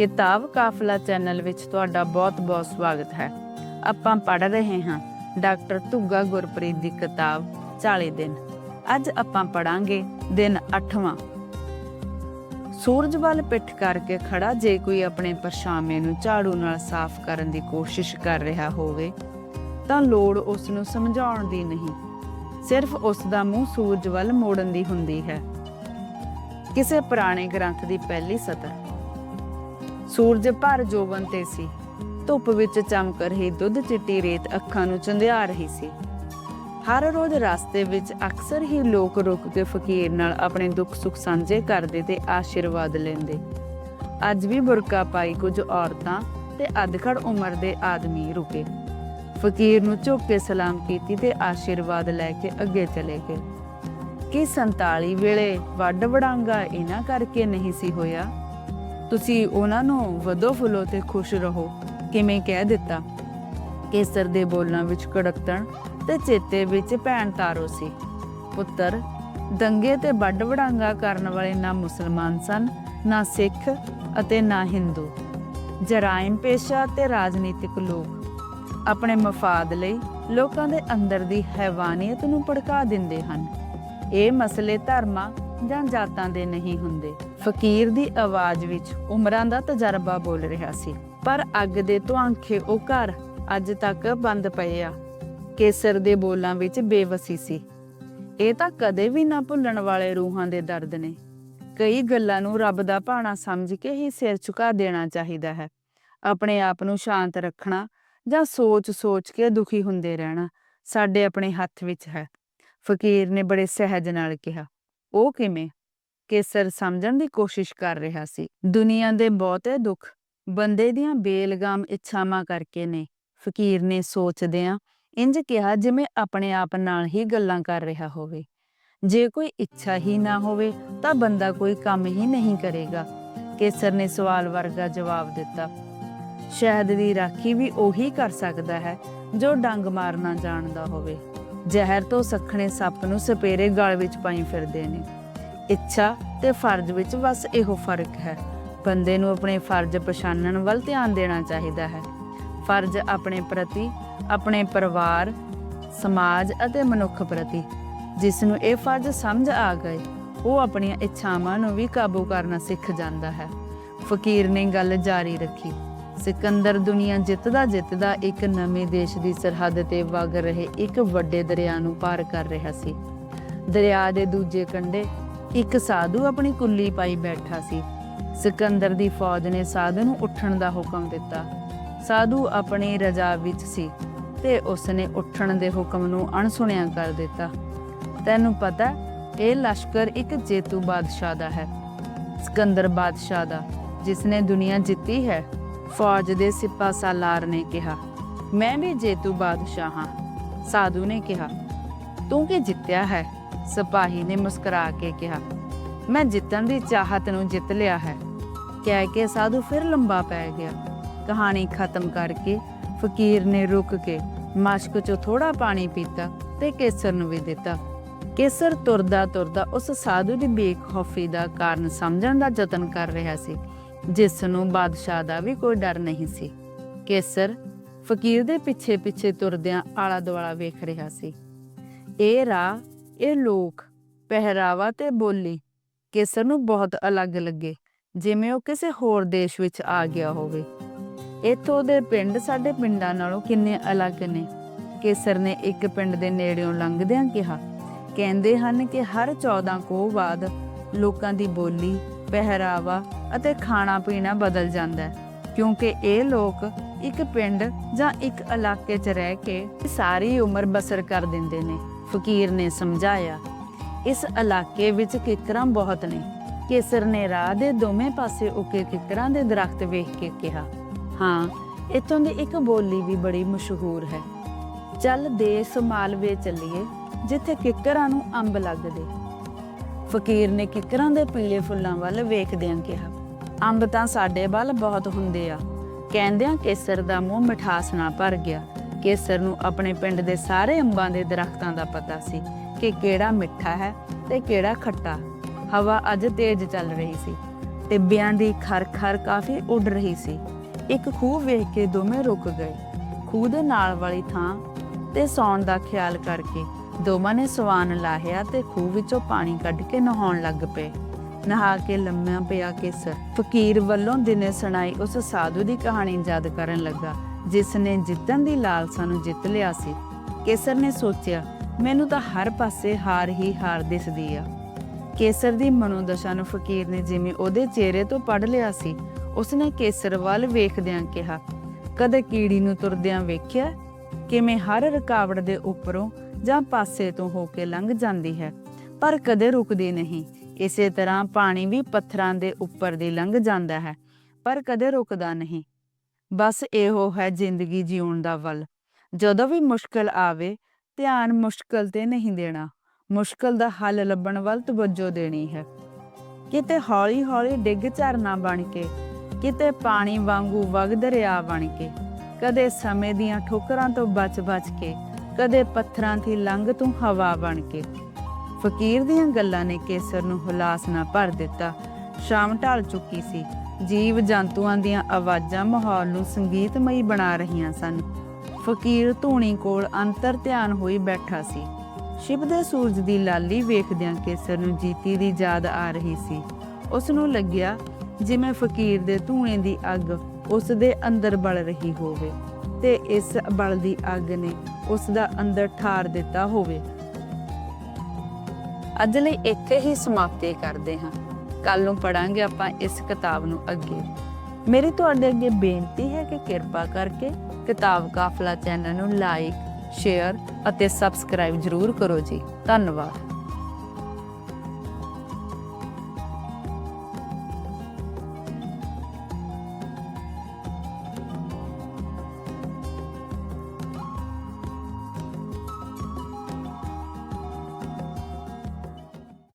ਕਿਤਾਬ ਕਾਫਲਾ ਚੈਨਲ ਵਿੱਚ ਤੁਹਾਡਾ ਬਹੁਤ-ਬਹੁਤ ਸਵਾਗਤ ਹੈ। ਆਪਾਂ ਪੜ੍ਹ ਰਹੇ ਹਾਂ ਡਾਕਟਰ ਧੁੱਗਾ ਗੁਰਪ੍ਰੀਤ ਦੀ ਕਿਤਾਬ 40 ਦਿਨ। ਅੱਜ ਆਪਾਂ ਪੜਾਂਗੇ ਦਿਨ 8ਵਾਂ ਸੂਰਜ ਵੱਲ ਪਿੱਠ ਕਰਕੇ ਖੜਾ ਜੇ ਕੋਈ ਆਪਣੇ ਪਰਛਾਵੇਂ ਨੂੰ ਝਾੜੂ ਨਾਲ ਸਾਫ਼ ਕਰਨ ਦੀ ਕੋਸ਼ਿਸ਼ ਕਰ ਰਿਹਾ ਹੋਵੇ, ਤਾਂ ਲੋੜ ਉਸ ਨੂੰ ਸਮਝਾਉਣ ਦੀ ਨਹੀਂ। ਸਿਰਫ ਉਸ ਦਾ ਮੂੰਹ ਸੂਰਜ ਵੱਲ ਮੋੜਨ ਦੀ ਹੁੰਦੀ ਹੈ। ਕਿਸੇ ਪੁਰਾਣੇ ਗ੍ਰੰਥ ਦੀ ਪਹਿਲੀ ਸਤਰ। ਸੂਰਜ ਭਰ ਜੋਬਨ ਤੇ ਸੀ। ਧੁੱਪ ਵਿੱਚ ਚਮਕ ਰਹੀ ਦੁੱਧ ਚਿੱਟੀ ਰੇਤ ਅੱਖਾਂ ਨੂੰ ਚੰਦਿਆ ਰਹੀ ਸੀ। ਹਰ ਰੋਜ਼ ਰਸਤੇ ਵਿੱਚ ਅਕਸਰ ਹੀ ਲੋਕ ਰੁਕ ਕੇ ਫਕੀਰ ਨਾਲ ਆਪਣੇ ਦੁੱਖ ਸੁੱਖ ਸਾਂਝੇ ਕਰਦੇ ਤੇ ਆਸ਼ੀਰਵਾਦ ਲੈਂਦੇ। ਅੱਜ ਵੀ ਬੁਰਕਾ ਪਾਈ ਕੁਝ ਔਰਤਾਂ ਤੇ ਅਧਖੜ ਉਮਰ ਦੇ ਆਦਮੀ ਰੁਕੇ। ਫਕੀਰ ਨੂੰ ਝੁੱਕ ਕੇ ਸਲਾਮ ਕੀਤੀ ਤੇ ਆਸ਼ੀਰਵਾਦ ਲੈ ਕੇ ਅੱਗੇ ਚਲੇ ਗਏ। ਕਿ 47 ਵੇਲੇ ਵੱਡ ਵੜਾਂਗਾ ਇਹਨਾਂ ਕਰਕੇ ਨਹੀਂ ਸੀ ਹੋਇਆ? ਤੁਸੀਂ ਉਹਨਾਂ ਨੂੰ ਵਧੋ ਫੁੱਲੋ ਤੇ ਖੁਸ਼ ਰਹੋ। ਕਿਵੇਂ ਕਹਿ ਦਿੱਤਾ? ਕੇਸਰ ਦੇ ਬੋਲਾਂ ਵਿੱਚ ਕੜਕਤਣ ਤੇ ਚੇਤੇ ਵਿੱਚ ਭੈਣ ਤਾਰੋ ਸੀ। ਪੁੱਤਰ, ਦੰਗੇ ਤੇ ਵੱਡ ਵਡਾਂਗਾ ਕਰਨ ਵਾਲੇ ਨਾ ਮੁਸਲਮਾਨ ਸਨ, ਨਾ ਸਿੱਖ ਅਤੇ ਨਾ ਹਿੰਦੂ। ਜਰਾਇਮ ਪੇਸ਼ਾ ਤੇ ਰਾਜਨੀਤਿਕ ਲੋਕ। ਆਪਣੇ ਮਫਾਦ ਲਈ ਲੋਕਾਂ ਦੇ ਅੰਦਰ ਦੀ ਹੈਵਾਨੀਅਤ ਨੂੰ ਭੜਕਾ ਦਿੰਦੇ ਹਨ। ਇਹ ਮਸਲੇ ਧਰਮਾਂ ਜਾਂ ਜਾਤਾਂ ਦੇ ਨਹੀਂ ਹੁੰਦੇ। ਫਕੀਰ ਦੀ ਆਵਾਜ਼ ਵਿੱਚ ਉਮਰਾਂ ਦਾ ਤਜਰਬਾ ਬੋਲ ਰਿਹਾ ਸੀ। ਪਰ ਅੱਗ ਦੇ ਧੁਆਂਖੇ ਉਹ ਘਰ ਅੱਜ ਤੱਕ ਬੰਦ ਪਏ ਆ। ਕੇਸਰ ਦੇ ਬੋਲਾਂ ਵਿੱਚ ਬੇਵਸੀ ਸੀ। ਇਹ ਤਾਂ ਕਦੇ ਵੀ ਨਾ ਭੁੱਲਣ ਵਾਲੇ ਰੂਹਾਂ ਦੇ ਦਰਦ ਨੇ। ਕਈ ਗੱਲਾਂ ਨੂੰ ਰੱਬ ਦਾ ਭਾਣਾ ਸਮਝ ਕੇ ਹੀ ਸਿਰ ਝੁਕਾ ਦੇਣਾ ਚਾਹੀਦਾ ਹੈ। ਆਪਣੇ ਆਪ ਨੂੰ ਸ਼ਾਂਤ ਰੱਖਣਾ ਜਾਂ ਸੋਚ-ਸੋਚ ਕੇ ਦੁਖੀ ਹੁੰਦੇ ਰਹਿਣਾ ਸਾਡੇ ਆਪਣੇ ਹੱਥ ਵਿੱਚ ਹੈ। ਫਕੀਰ ਨੇ ਬੜੇ ਸਹਿਜ ਨਾਲ ਕਿਹਾ, ਉਹ ਕਿਵੇਂ? ਕੇਸਰ ਸਮਝਣ ਦੀ ਕੋਸ਼ਿਸ਼ ਕਰ ਰਿਹਾ ਸੀ। ਦੁਨੀਆ ਦੇ ਬਹੁਤੇ ਦੁੱਖ। ਬੰਦੇ ਦੀਆਂ ਬੇਲਗਾਮ ਇੱਛਾਵਾਂ ਕਰਕੇ ਨੇ। ਫਕੀਰ ਨੇ ਸੋਚਦਿਆਂ ਇੰਜ ਕਿਹਾ ਜਿਵੇਂ ਆਪਣੇ ਆਪ ਨਾਲ ਹੀ ਗੱਲਾਂ ਕਰ ਰਿਹਾ ਹੋਵੇ। ਜੇ ਕੋਈ ਇੱਛਾ ਹੀ ਨਾ ਹੋਵੇ ਤਾਂ ਬੰਦਾ ਕੋਈ ਕੰਮ ਹੀ ਨਹੀਂ ਕਰੇਗਾ। ਕੇਸਰ ਨੇ ਸਵਾਲ ਵਰਗਾ ਜਵਾਬ ਦਿੱਤਾ। ਸ਼ਹਿਦ ਦੀ ਰਾਖੀ ਵੀ ਉਹੀ ਕਰ ਸਕਦਾ ਹੈ ਜੋ ਡੰਗ ਮਾਰਨਾ ਜਾਣਦਾ ਹੋਵੇ। ਜ਼ਹਿਰ ਤੋਂ ਸਖਣੇ ਸੱਪ ਨੂੰ ਸਪੇਰੇ ਗਲ ਵਿੱਚ ਪਾਈ ਫਿਰਦੇ ਨੇ। ਇੱਛਾ ਤੇ ਫਰਜ਼ ਵਿੱਚ ਬਸ ਇਹੋ ਫ਼ਰਕ ਹੈ। ਬੰਦੇ ਨੂੰ ਆਪਣੇ ਫਰਜ਼ ਪਛਾਣਨ ਵੱਲ ਧਿਆਨ ਦੇਣਾ ਚਾਹੀਦਾ ਹੈ। ਫਰਜ਼ ਆਪਣੇ ਪ੍ਰਤੀ, ਆਪਣੇ ਪਰਿਵਾਰ, ਸਮਾਜ ਅਤੇ ਮਨੁੱਖ ਪ੍ਰਤੀ। ਜਿਸ ਨੂੰ ਇਹ ਫਰਜ਼ ਸਮਝ ਆ ਗਏ, ਉਹ ਆਪਣੀਆਂ ਇੱਛਾਵਾਂ ਨੂੰ ਵੀ ਕਾਬੂ ਕਰਨਾ ਸਿੱਖ ਜਾਂਦਾ ਹੈ। ਫਕੀਰ ਨੇ ਗੱਲ ਜਾਰੀ ਰੱਖੀ। ਸਿਕੰਦਰ ਦੁਨੀਆ ਜਿੱਤਦਾ ਜਿੱਤਦਾ ਇੱਕ ਨਵੇਂ ਦੇਸ਼ ਦੀ ਸਰਹੱਦ ਤੇ ਵਗ ਰਹੇ ਇੱਕ ਵੱਡੇ ਦਰਿਆ ਨੂੰ ਪਾਰ ਕਰ ਰਿਹਾ ਸੀ। ਦਰਿਆ ਦੇ ਦੂਜੇ ਕੰਢੇ ਇੱਕ ਸਾਧੂ ਆਪਣੀ ਕੁੱਲੀ ਪਾਈ ਬੈਠਾ ਸੀ। ਸਿਕੰਦਰ ਦੀ ਫੌਜ ਨੇ ਸਾਧੂ ਨੂੰ ਉੱਠਣ ਦਾ ਹੁਕਮ ਦਿੱਤਾ। ਸਾਧੂ ਆਪਣੀ ਰਜਾ ਵਿੱਚ ਸੀ ਤੇ ਉਸਨੇ ਉੱਠਣ ਦੇ ਹੁਕਮ ਨੂੰ ਅਣਸੁਣਿਆ ਕਰ ਦਿੱਤਾ। ਤੈਨੂੰ ਪਤਾ, ਇਹ ਲਸ਼ਕਰ ਇੱਕ ਜੇਤੂ ਬਾਦਸ਼ਾਹ ਦਾ ਹੈ। ਸਿਕੰਦਰ ਬਾਦਸ਼ਾਹ ਦਾ ਜਿਸ ਨੇ ਦੁਨੀਆ ਜਿੱਤੀ ਹੈ, ਫੌਜ ਦੇ ਸਿਪਾ ਸਾਲਾਰ ਨੇ ਕਿਹਾ, ਮੈਂ ਵੀ ਜੇਤੂ ਬਾਦਸ਼ਾਹ ਹਾਂ। ਸਾਧੂ ਨੇ ਕਿਹਾ, ਤੂੰ ਕੀ ਜਿੱਤਿਆ ਹੈ? ਸਿਪਾਹੀ ਨੇ ਮੁਸਕਰਾ ਕੇ ਕਿਹਾ, ਮੈਂ ਜਿੱਤਣ ਦੀ ਚਾਹਤ ਨੂੰ ਜਿੱਤ ਲਿਆ ਹੈ। ਕਹਿ ਕੇ ਸਾਧੂ ਫਿਰ ਲੰਬਾ ਪੈ ਗਿਆ। ਕਹਾਣੀ ਖਤਮ ਕਰਕੇ ਫਕੀਰ ਨੇ ਰੁਕ ਕੇ ਮਸ਼ਕ ਚੋਂ ਥੋੜਾ ਪਾਣੀ ਪੀਤਾ ਤੇ ਕੇਸਰ ਨੂੰ ਵੀ ਦਿੱਤਾ। ਕੇਸਰ ਤੁਰਦਾ ਤੁਰਦਾ ਉਸ ਸਾਧੂ ਦੀ ਬੇਖੌਫੀ ਦਾ ਕਾਰਨ ਸਮਝਣ ਦਾ ਯਤਨ ਕਰ ਰਿਹਾ ਸੀ, ਜਿਸ ਨੂੰ ਬਾਦਸ਼ਾਹ ਦਾ ਵੀ ਕੋਈ ਡਰ ਨਹੀਂ ਸੀ। ਕੇਸਰ ਫਕੀਰ ਦੇ ਪਿੱਛੇ ਪਿੱਛੇ ਤੁਰਦਿਆਂ ਆਲਾ ਦੁਆਲਾ ਵੇਖ ਰਿਹਾ ਸੀ। ਇਹ ਰਾਹ ਇਹ ਲੋਕ ਪਹਿਰਾਵਾ ਤੇ ਬੋਲੀ ਕੇਸਰ ਨੂੰ ਬਹੁਤ ਅਲੱਗ ਲੱਗੇ, ਜਿਵੇਂ ਉਹ ਕਿਸੇ ਹੋਰ ਦੇਸ਼ ਵਿੱਚ ਆ ਗਿਆ ਹੋਵੇ। ਇੱਥੋਂ ਦੇ ਪਿੰਡ ਸਾਡੇ ਪਿੰਡਾਂ ਨਾਲੋਂ ਕਿੰਨੇ ਅਲੱਗ ਨੇ। ਕੇਸਰ ਨੇ ਇੱਕ ਪਿੰਡ ਦੇ ਨੇੜਿਓਂ ਲੰਘਦਿਆਂ ਕਿਹਾ, ਕਹਿੰਦੇ ਹਨ ਕਿ ਹਰ 14 ਕੋ ਬਾਅਦ ਲੋਕਾਂ ਦੀ ਬੋਲੀ, ਪਹਿਰਾਵਾ ਅਤੇ ਖਾਣਾ ਪੀਣਾ ਬਦਲ ਜਾਂਦਾ ਹੈ, ਕਿਉਂਕਿ ਇਹ ਲੋਕ ਇੱਕ ਪਿੰਡ ਜਾਂ ਇੱਕ ਇਲਾਕੇ 'ਚ ਰਹਿ ਕੇ ਸਾਰੀ ਉਮਰ ਬਸਰ ਕਰ ਦਿੰਦੇ ਨੇ। ਫਕੀਰ ਨੇ ਸਮਝਾਇਆ, ਇਸ ਇਲਾਕੇ ਵਿੱਚ ਕਿਕਰਾਂ ਬਹੁਤ ਨੇ। ਕੇਸਰ ਨੇ ਰਾਹ ਦੇ ਦੋਵੇਂ ਪਾਸੇ ਉੱਕੇ ਕਿਕਰਾਂ ਦੇ ਦਰਖਤ ਵੇਖ ਕੇ ਕਿਹਾ, ਹਾਂ, ਇੱਥੋਂ ਦੀ ਇੱਕ ਬੋਲੀ ਵੀ ਬੜੀ ਮਸ਼ਹੂਰ ਹੈ। ਚੱਲ ਦੇਸ ਮਾਲਵੇ ਚੱਲੀਏ, ਜਿੱਥੇ ਕਿਕਰਾਂ ਨੂੰ ਅੰਬ ਲੱਗਦੇ। ਫਕੀਰ ਨੇ ਕਿਕਰਾਂ ਦੇ ਪੀਲੇ ਫੁੱਲਾਂ ਵੱਲ ਵੇਖਦਿਆਂ ਕਿਹਾ, ਅੰਬ ਤਾਂ ਸਾਡੇ ਵੱਲ ਬਹੁਤ ਹੁੰਦੇ ਆ। ਕਹਿੰਦਿਆਂ ਕੇਸਰ ਦਾ ਮੂੰਹ ਮਿਠਾਸ ਨਾਲ ਭਰ ਗਿਆ। ਕੇਸਰ ਨੂੰ ਆਪਣੇ ਪਿੰਡ ਦੇ ਸਾਰੇ ਅੰਬਾਂ ਦੇ ਦਰਖਤਾਂ ਦਾ ਪਤਾ ਸੀ ਕਿ ਕਿਹੜਾ ਮਿੱਠਾ ਹੈ ਤੇ ਕਿਹੜਾ ਖੱਟਾ। ਹਵਾ ਅੱਜ ਤੇਜ਼ ਚੱਲ ਰਹੀ ਸੀ ਟਿੱਬਿਆਂ ਦੀ ਖਰਖਰ ਕਾਫੀ ਉੱਡ ਰਹੀ ਸੀ। ਇੱਕ ਖੂਹ ਵੇਖ ਕੇ ਦੋਵੇਂ ਰੁਕ ਗਏ। ਖੂਹ ਦੇ ਨਾਲ ਵਾਲੀ ਥਾਂ ਤੇ ਸੌਣ ਦਾ ਖਿਆਲ ਕਰਕੇ ਦੋਵਾਂ ਨੇ ਸਵਾਨ ਲਾਹਿਆ ਤੇ ਖੂਹ ਵਿੱਚੋਂ ਪਾਣੀ ਕੱਢ ਕੇ ਨਹਾਉਣ ਲੱਗ ਪਏ। ਨਹਾ ਕੇ ਲੰਮਿਆਂ ਪਿਆ ਕੇਸਰ। ਫਕੀਰ ਵੱਲੋਂ ਦਿਨੇ ਸੁਣਾਈ ਉਸ ਸਾਧੂ ਦੀ ਕਹਾਣੀ ਯਾਦ ਕਰਨ ਲੱਗਾ। ਜਿਸ ਨੇ ਜਿੱਤਣ ਦੀ ਲਾਲਸਾ ਨੂੰ ਜਿੱਤ ਲਿਆ ਸੀ। ਕੇਸਰ ਨੇ ਸੋਚਿਆ, ਮੈਨੂੰ ਤਾਂ ਹਰ ਪਾਸੇ ਹਾਰ ਹੀ ਹਾਰ ਦਿਸਦੀ ਆ। ਕੇਸਰ ਦੀ ਮਨੋਦਸ਼ਾ ਨੂੰ ਫਕੀਰ ਨੇ ਜਿਵੇਂ ਉਹਦੇ ਚਿਹਰੇ ਤੋਂ ਪੜ ਲਿਆ ਸੀ, ਉਸਨੇ ਕੇਸਰ ਵੱਲ ਵੇਖਦਿਆਂ ਕਿਹਾ, ਕਦੇ ਕੀੜੀ ਨੂੰ ਤੁਰਦਿਆਂ ਵੇਖਿਆ? ਕਿਵੇਂ ਹਰ ਰੁਕਾਵਟ ਦੇ ਉੱਪਰੋਂ ਜਾਂ ਪਾਸੇ ਤੋਂ ਹੋ ਕੇ ਲੰਘ ਜਾਂਦੀ ਹੈ? ਪਰ ਕਦੇ ਰੁਕਦੀ ਨਹੀਂ। ਇਸੇ ਤਰ੍ਹਾਂ ਪਾਣੀ ਵੀ ਪੱਥਰਾਂ ਦੇ ਉੱਪਰ ਦੀ ਲੰਘ ਜਾਂਦਾ ਹੈ, ਪਰ ਕਦੇ ਰੁਕਦਾ ਨਹੀਂ। ਬਸ ਇਹੋ ਹੈ ਜ਼ਿੰਦਗੀ ਜਿਉਣ ਦਾ ਵੱਲ। ਜਦੋਂ ਵੀ ਮੁਸ਼ਕਲ ਆਵੇ, ਧਿਆਨ ਮੁਸ਼ਕਲ ਤੇ ਨਹੀਂ ਦੇਣਾ। ਮੁਸ਼ਕਲ ਦਾ ਹੱਲ ਲੱਭਣ ਵੱਲ ਤਵੱਜੋ ਦੇਣੀ ਹੈ। ਕਿਤੇ ਹੌਲੀ-ਹੌਲੀ ਡਿੱਗ ਝਰਨਾ ਬਣ ਕੇ, ਕਿਤੇ ਪਾਣੀ ਵਾਂਗੂ ਵਗ ਦਰਿਆ ਬਣ ਕੇ, ਕਦੇ ਸਮੇਂ ਦੀਆਂ ਠੋਕਰਾਂ ਤੋਂ ਬਚ-ਬਚ ਕੇ, ਕਦੇ ਪੱਥਰਾਂ ਦੀ ਲੰਘ ਤੂੰ ਹਵਾ ਬਣ ਕੇ। ਫਕੀਰ ਦੀਆਂ ਗੱਲਾਂ ਨੇ ਕੇਸਰ ਨੂੰ ਹੁਲਾਸ ਨਾ ਭਰ ਦਿੱਤਾ। ਸ਼ਾਮ ਢਲ ਚੁੱਕੀ ਸੀ। ਜੀਵ ਜੰਤੂਆਂ ਦੀਆਂ ਆਵਾਜ਼ਾਂ ਮਾਹੌਲ ਨੂੰ ਸੰਗੀਤਮਈ ਬਣਾ ਰਹੀਆਂ ਸਨ। ਫਕੀਰ ਧੂਣੀ ਕੋਲ ਅੰਤਰ ਧਿਆਨ ਹੋਈ ਬੈਠਾ ਸੀ। ਸ਼ਿਵ ਦੇ ਸੂਰਜ ਦੀ ਲਾਲੀ ਵੇਖਦਿਆਂ ਕੇਸਰ ਨੂੰ ਜੀਤੀ ਦੀ ਯਾਦ ਆ ਰਹੀ ਸੀ। ਉਸ ਨੂੰ ਲੱਗਿਆ ਜਿਵੇਂ ਫਕੀਰ ਦੇ ਧੂਣੇ ਦੀ ਅੱਗ ਉਸ ਦੇ ਅੰਦਰ ਬਲ ਰਹੀ ਹੋਵੇ ਤੇ ਇਸ ਬਲ ਦੀ ਅੱਗ ਨੇ ਉਸ ਦਾ ਅੰਦਰ ਠਾਰ ਦਿੱਤਾ ਹੋਵੇ। ਅੱਜ ਲਈ ਇੱਥੇ ਹੀ ਸਮਾਪਤੀ ਕਰਦੇ ਹਾਂ। ਕੱਲ ਨੂੰ ਪੜਾਂਗੇ ਆਪਾਂ ਇਸ ਕਿਤਾਬ ਨੂੰ ਅੱਗੇ। ਮੇਰੀ ਤੁਹਾਡੇ ਅੱਗੇ ਬੇਨਤੀ ਹੈ ਕਿ ਕਿਰਪਾ ਕਰਕੇ ਕਿਤਾਬ ਕਾਫਲਾ ਚੈਨਲ ਨੂੰ ਲਾਈਕ ਸ਼ੇਅਰ ਅਤੇ ਸਬਸਕ੍ਰਾਈਬ ਜ਼ਰੂਰ ਕਰੋ ਜੀ। ਧੰਨਵਾਦ।